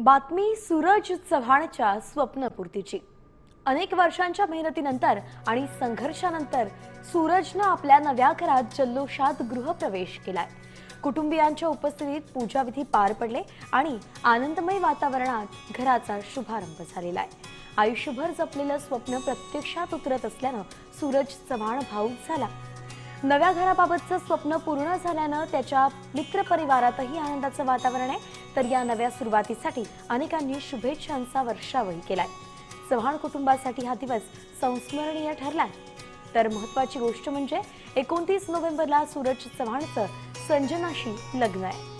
बातमी सूरज चव्हाणच्या स्वप्नपूर्तीची. अनेक वर्षांच्या मेहनतीनंतर आणि संघर्षानंतर सूरजनं आपल्या नव्या घरात जल्लोषात गृहप्रवेश केलाय. कुटुंबियांच्या उपस्थितीत पूजाविधी पार पडले आणि आनंदमय वातावरणात घराचा शुभारंभ झालेला आहे. आयुष्यभर जपलेलं स्वप्न प्रत्यक्षात उतरत असल्यानं सूरज चव्हाण भाऊक झाला. नव्या घराबाबतचं स्वप्न पूर्ण झाल्यानं त्याच्या मित्रपरिवारातही आनंदाचं वातावरण आहे. तर या नव्या सुरुवातीसाठी अनेकांनी शुभेच्छांचा वर्षावही केलाय. चव्हाण कुटुंबासाठी हा दिवस संस्मरणीय ठरलाय. तर महत्वाची गोष्ट म्हणजे एकोणतीस नोव्हेंबरला सूरज चव्हाणचं संजनाशी लग्न आहे.